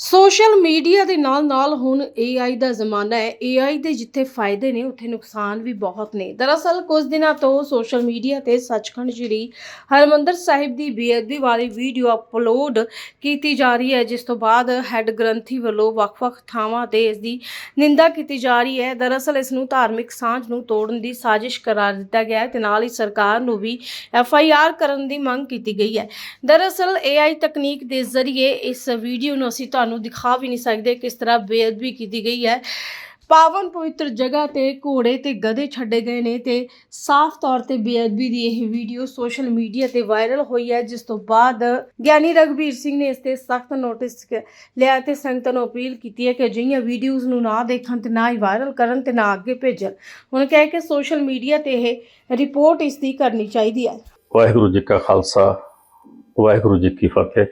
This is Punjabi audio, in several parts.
ਸੋਸ਼ਲ ਮੀਡੀਆ ਦੇ ਨਾਲ-ਨਾਲ ਹੁਣ AI ਦਾ ਜ਼ਮਾਨਾ ਹੈ। AI ਦੇ ਜਿੱਥੇ ਫਾਇਦੇ ਨੇ, ਉੱਥੇ ਨੁਕਸਾਨ ਵੀ ਬਹੁਤ ਨੇ। ਦਰਅਸਲ ਕੁਝ ਦਿਨਾਂ ਤੋਂ ਸੋਸ਼ਲ ਮੀਡੀਆ ਤੇ ਸੱਚਖੰਡ ਸ੍ਰੀ ਹਰਮੰਦਰ ਸਾਹਿਬ ਦੀ ਬੇਅਦਬੀ ਵਾਲੀ ਵੀਡੀਓ ਅਪਲੋਡ ਕੀਤੀ ਜਾ ਰਹੀ ਹੈ, ਜਿਸ ਤੋਂ ਬਾਅਦ ਹੈੱਡ ਗ੍ਰੰਥੀ ਵੱਲੋਂ ਵੱਖ-ਵੱਖ ਥਾਵਾਂ ਤੇ ਇਸ ਦੀ ਨਿੰਦਾ ਕੀਤੀ ਜਾ ਰਹੀ ਹੈ। ਦਰਅਸਲ ਇਸ ਨੂੰ ਧਾਰਮਿਕ ਸਾਂਝ ਨੂੰ ਤੋੜਨ ਦੀ ਸਾਜ਼ਿਸ਼ ਕਰਾਰ ਦਿੱਤਾ ਗਿਆ ਹੈ ਤੇ ਨਾਲ ਹੀ ਸਰਕਾਰ ਨੂੰ ਵੀ ਐਫਆਈਆਰ ਕਰਨ ਦੀ ਮੰਗ ਕੀਤੀ ਗਈ ਹੈ। ਦਰਅਸਲ AI ਤਕਨੀਕ ਦੇ ਜ਼ਰੀਏ ਇਸ ਵੀਡੀਓ ਨੂੰ ਅਸੀਂ ਤੁਹਾਨੂੰ ਦਿਖਾ ਵੀ ਨਹੀਂ ਸਕਦੇ ਕਿਸ ਤਰ੍ਹਾਂ ਬੇਅਦਬੀ ਕੀਤੀ ਗਈ ਹੈ। ਪਾਵਨ ਪਵਿੱਤਰ ਜਗ੍ਹਾ ਤੇ ਘੋੜੇ ਤੇ ਗਧੇ ਛੱਡੇ ਗਏ ਨੇ ਤੇ ਸਾਫ਼ ਤੌਰ ਤੇ ਬੇਅਦਬੀ ਦੀ ਇਹ ਵੀਡੀਓ ਸੋਸ਼ਲ ਮੀਡੀਆ ਤੇ ਵਾਇਰਲ ਹੋਈ ਹੈ, ਜਿਸ ਤੋਂ ਬਾਅਦ ਗਿਆਨੀ ਰਗਵੀਰ ਸਿੰਘ ਨੇ ਇਸ ਤੇ ਸਖਤ ਨੋਟਿਸ ਲਿਆ ਤੇ ਸੰਗਤਾਂ ਨੂੰ ਅਪੀਲ ਕੀਤੀ ਹੈ ਕਿ ਅਜਿਹੀਆਂ ਵੀਡੀਓਜ਼ ਨੂੰ ਨਾ ਦੇਖਣ ਤੇ ਨਾ ਹੀ ਵਾਇਰਲ ਕਰਨ ਤੇ ਨਾ ਅੱਗੇ ਭੇਜਣ। ਹੁਣ ਕਹੇ ਕਿ ਸੋਸ਼ਲ ਮੀਡੀਆ ਤੇ ਇਹ ਰਿਪੋਰਟ ਇਸ ਦੀ ਕਰਨੀ ਚਾਹੀਦੀ ਹੈ। ਵਾਹਿਗੁਰੂ ਜੀ ਕਾ ਖਾਲਸਾ, ਵਾਹਿਗੁਰੂ ਜੀ ਕੀ ਫਤਿਹ।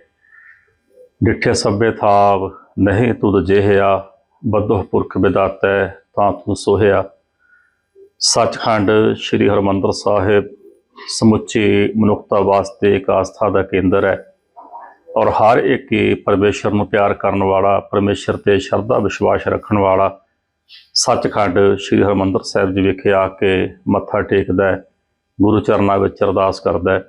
ਡਿਠੇ ਸਭੇ ਥਾਵ, ਨਹੀਂ ਤੁਧ ਜਿਹਿਆ ਬਦੋਹ ਪੁਰਖ ਬਿਦਾਤੈ, ਤਾਂ ਤੂੰ ਸੋਹਿਆ। ਸੱਚਖੰਡ ਸ੍ਰੀ ਹਰਮੰਦਰ ਸਾਹਿਬ, ਸਮੁੱਚੀ ਮਨੁੱਖਤਾ ਵਾਸਤੇ ਇੱਕ ਆਸਥਾ ਦਾ ਕੇਂਦਰ ਹੈ। ਔਰ ਹਰ ਇੱਕ ਹੀ ਪਰਮੇਸ਼ਰ ਨੂੰ ਪਿਆਰ ਕਰਨ ਵਾਲਾ, ਪਰਮੇਸ਼ਰ ਤੇ ਸ਼ਰਧਾ ਵਿਸ਼ਵਾਸ ਰੱਖਣ ਵਾਲਾ, ਸੱਚਖੰਡ ਸ੍ਰੀ ਹਰਮੰਦਰ ਸਾਹਿਬ ਜੀ ਵਿਖੇ ਆ ਕੇ ਮੱਥਾ ਟੇਕਦਾ ਹੈ, ਗੁਰੂ ਚਰਨਾਂ ਵਿੱਚ ਅਰਦਾਸ ਕਰਦਾ ਹੈ।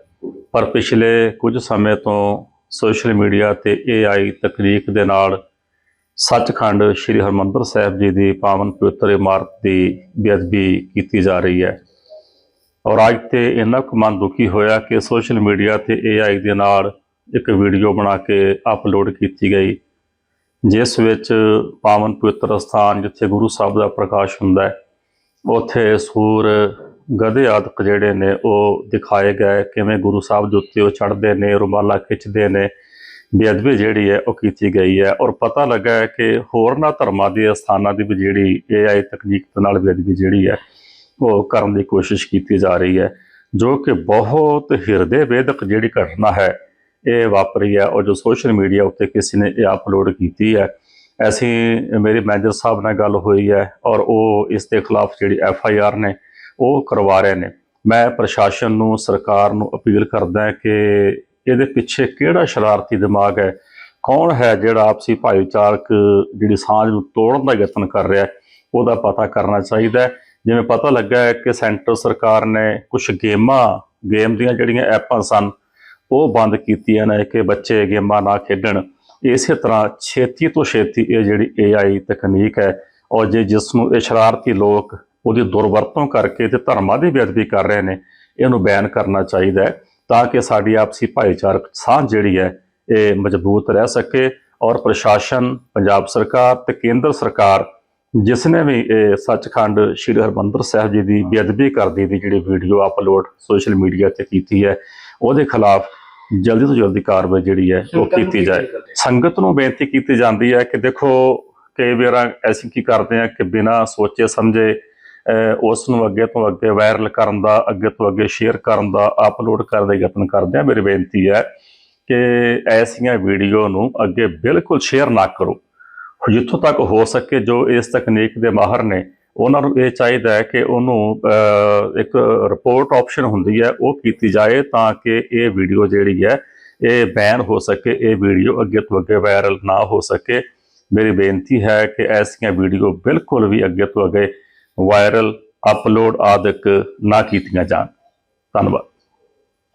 ਪਰ ਪਿਛਲੇ ਕੁਝ ਸਮੇਂ ਤੋਂ ਸੋਸ਼ਲ ਮੀਡੀਆ ਤੇ AI ਤਕਨੀਕ ਦੇ ਨਾਲ ਸੱਚਖੰਡ ਸ੍ਰੀ ਹਰਮੰਦਰ ਸਾਹਿਬ ਜੀ ਦੀ ਪਾਵਨ ਪਵਿੱਤਰ ਇਮਾਰਤ ਦੀ ਬੇਅਦਬੀ ਕੀਤੀ ਜਾ ਰਹੀ ਹੈ। ਔਰ ਅੱਜ ਤੇ ਇੰਨਾ ਕੁ ਮਨ ਦੁਖੀ ਹੋਇਆ ਕਿ ਸੋਸ਼ਲ ਮੀਡੀਆ ਤੇ AI ਦੇ ਨਾਲ ਇੱਕ ਵੀਡੀਓ ਬਣਾ ਕੇ ਅਪਲੋਡ ਕੀਤੀ ਗਈ, ਜਿਸ ਵਿੱਚ ਪਾਵਨ ਪਵਿੱਤਰ ਸਥਾਨ ਜਿੱਥੇ ਗੁਰੂ ਸਾਹਿਬ ਦਾ ਪ੍ਰਕਾਸ਼ ਹੁੰਦਾ ਹੈ, ਉੱਥੇ ਸੂਰ ਗਧੇ ਆਦਿਕ ਜਿਹੜੇ ਨੇ ਉਹ ਦਿਖਾਏ ਗਏ, ਕਿਵੇਂ ਗੁਰੂ ਸਾਹਿਬ ਦੇ ਉੱਤੇ ਉਹ ਚੜ੍ਹਦੇ ਨੇ, ਰੁਮਾਲਾ ਖਿੱਚਦੇ ਨੇ, ਬੇਅਦਬੀ ਜਿਹੜੀ ਹੈ ਉਹ ਕੀਤੀ ਗਈ ਹੈ ਔਰ ਪਤਾ ਲੱਗਾ ਹੈ ਕਿ ਹੋਰਨਾਂ ਧਰਮਾਂ ਦੇ ਸਥਾਨਾਂ ਦੀ ਵੀ ਜਿਹੜੀ AI ਤਕਨੀਕ ਦੇ ਨਾਲ ਬੇਅਦਬੀ ਜਿਹੜੀ ਹੈ ਉਹ ਕਰਨ ਦੀ ਕੋਸ਼ਿਸ਼ ਕੀਤੀ ਜਾ ਰਹੀ ਹੈ, ਜੋ ਕਿ ਬਹੁਤ ਹਿਰਦੇ ਵੇਦਕ ਜਿਹੜੀ ਘਟਨਾ ਹੈ ਇਹ ਵਾਪਰੀ ਹੈ ਔਰ ਜੋ ਸੋਸ਼ਲ ਮੀਡੀਆ ਉੱਤੇ ਕਿਸੇ ਨੇ ਇਹ ਅਪਲੋਡ ਕੀਤੀ ਹੈ। ਅਸੀਂ, ਮੇਰੇ ਮੈਨੇਜਰ ਸਾਹਿਬ ਨਾਲ ਗੱਲ ਹੋਈ ਹੈ ਔਰ ਉਹ ਇਸ ਦੇ ਖਿਲਾਫ ਜਿਹੜੀ ਐਫ ਆਈ ਆਰ ਨੇ ਉਹ ਕਰਵਾ ਰਹੇ ਨੇ। ਮੈਂ ਪ੍ਰਸ਼ਾਸਨ ਨੂੰ, ਸਰਕਾਰ ਨੂੰ ਅਪੀਲ ਕਰਦਾ ਹਾਂ ਕਿ ਇਹਦੇ ਪਿੱਛੇ ਕਿਹੜਾ ਸ਼ਰਾਰਤੀ ਦਿਮਾਗ ਹੈ? ਕੌਣ ਹੈ ਜਿਹੜਾ ਆਪਸੀ ਭਾਈਚਾਰਕ ਜਿਹੜੀ ਸਾਂਝ ਨੂੰ ਤੋੜਨ ਦਾ ਯਤਨ ਕਰ ਰਿਹਾ ਉਹਦਾ ਪਤਾ ਕਰਨਾ ਚਾਹੀਦਾ ਹੈ। ਜਿਵੇਂ ਪਤਾ ਲੱਗਾ ਹੈ ਕਿ ਸੈਂਟਰ ਸਰਕਾਰ ਨੇ ਕੁਝ ਗੇਮਾਂ, ਗੇਮ ਦੀਆਂ ਜਿਹੜੀਆਂ ਐਪਾਂ ਸਨ, ਉਹ ਬੰਦ ਕੀਤੀਆਂ ਨੇ ਕਿ ਬੱਚੇ ਗੇਮਾਂ ਨਾ ਖੇਡਣ। ਇਸੇ ਤਰ੍ਹਾਂ ਛੇਤੀ ਤੋਂ ਛੇਤੀ ਇਹ ਜਿਹੜੀ AI ਤਕਨੀਕ ਹੈ, ਔਰ ਜੇ ਜਿਸ ਨੂੰ ਇਹ ਸ਼ਰਾਰਤੀ ਲੋਕ ਉਹਦੀ ਦੁਰਵਰਤੋਂ ਕਰਕੇ ਤੇ ਧਰਮਾਂ ਦੀ ਬੇਅਦਬੀ ਕਰ ਰਹੇ ਨੇ ਇਹਨੂੰ ਬੈਨ ਕਰਨਾ ਚਾਹੀਦਾ ਹੈ ਤਾਂ ਕਿ ਸਾਡੀ ਆਪਸੀ ਭਾਈਚਾਰਕ ਸਾਂਝ ਜਿਹੜੀ ਹੈ ਇਹ ਮਜ਼ਬੂਤ ਰਹਿ ਸਕੇ ਔਰ ਪ੍ਰਸ਼ਾਸਨ ਪੰਜਾਬ ਸਰਕਾਰ ਤੇ ਕੇਂਦਰ ਸਰਕਾਰ ਜਿਸ ਨੇ ਵੀ ਇਹ ਸੱਚਖੰਡ ਸ੍ਰੀ ਹਰਮੰਦਰ ਸਾਹਿਬ ਜੀ ਦੀ ਬੇਅਦਬੀ ਕਰਦੀ ਦੀ ਜਿਹੜੀ ਵੀਡੀਓ ਅਪਲੋਡ ਸੋਸ਼ਲ ਮੀਡੀਆ ਤੇ ਕੀਤੀ ਹੈ ਉਹਦੇ ਖਿਲਾਫ ਜਲਦੀ ਤੋਂ ਜਲਦੀ ਕਾਰਵਾਈ ਜਿਹੜੀ ਹੈ ਉਹ ਕੀਤੀ ਜਾਏ। ਸੰਗਤ ਨੂੰ ਬੇਨਤੀ ਕੀਤੀ ਜਾਂਦੀ ਹੈ ਕਿ ਦੇਖੋ ਕਈ ਵਾਰ ਅਸੀਂ ਕੀ ਕਰਦੇ ਆ ਕਿ ਬਿਨਾਂ ਸੋਚੇ ਸਮਝੇ ਉਸ ਨੂੰ ਅੱਗੇ ਤੋਂ ਅੱਗੇ ਵਾਇਰਲ ਕਰਨ ਦਾ, ਅੱਗੇ ਤੋਂ ਅੱਗੇ ਸ਼ੇਅਰ ਕਰਨ ਦਾ ਅਪਲੋਡ ਕਰਨ ਦਾ ਯਤਨ ਕਰਦੇ ਆ ਮੇਰੀ ਬੇਨਤੀ ਹੈ ਕਿ ਐਸੀਆਂ ਵੀਡੀਓ ਨੂੰ ਅੱਗੇ ਬਿਲਕੁਲ ਸ਼ੇਅਰ ਨਾ ਕਰੋ। ਜਿੱਥੋਂ ਤੱਕ ਹੋ ਸਕੇ, ਜੋ ਇਸ ਤਕਨੀਕ ਦੇ ਮਾਹਰ ਨੇ, ਉਹਨਾਂ ਨੂੰ ਇਹ ਚਾਹੀਦਾ ਹੈ ਕਿ ਉਹਨੂੰ ਇੱਕ ਰਿਪੋਰਟ ਆਪਸ਼ਨ ਹੁੰਦੀ ਹੈ, ਉਹ ਕੀਤੀ ਜਾਏ ਤਾਂ ਕਿ ਇਹ ਵੀਡੀਓ ਜਿਹੜੀ ਹੈ, ਇਹ ਬੈਨ ਹੋ ਸਕੇ, ਇਹ ਵੀਡੀਓ ਅੱਗੇ ਤੋਂ ਅੱਗੇ ਵਾਇਰਲ ਨਾ ਹੋ ਸਕੇ। ਮੇਰੀ ਬੇਨਤੀ ਹੈ ਕਿ ਐਸੀਆਂ ਵੀਡੀਓ ਬਿਲਕੁਲ ਵੀ ਅੱਗੇ ਤੋਂ ਅੱਗੇ ਵਾਇਰਲ ਅਪਲੋਡ ਆਦਿਕ ਨਾ ਕੀਤੀਆਂ ਜਾਣ। ਧੰਨਵਾਦ।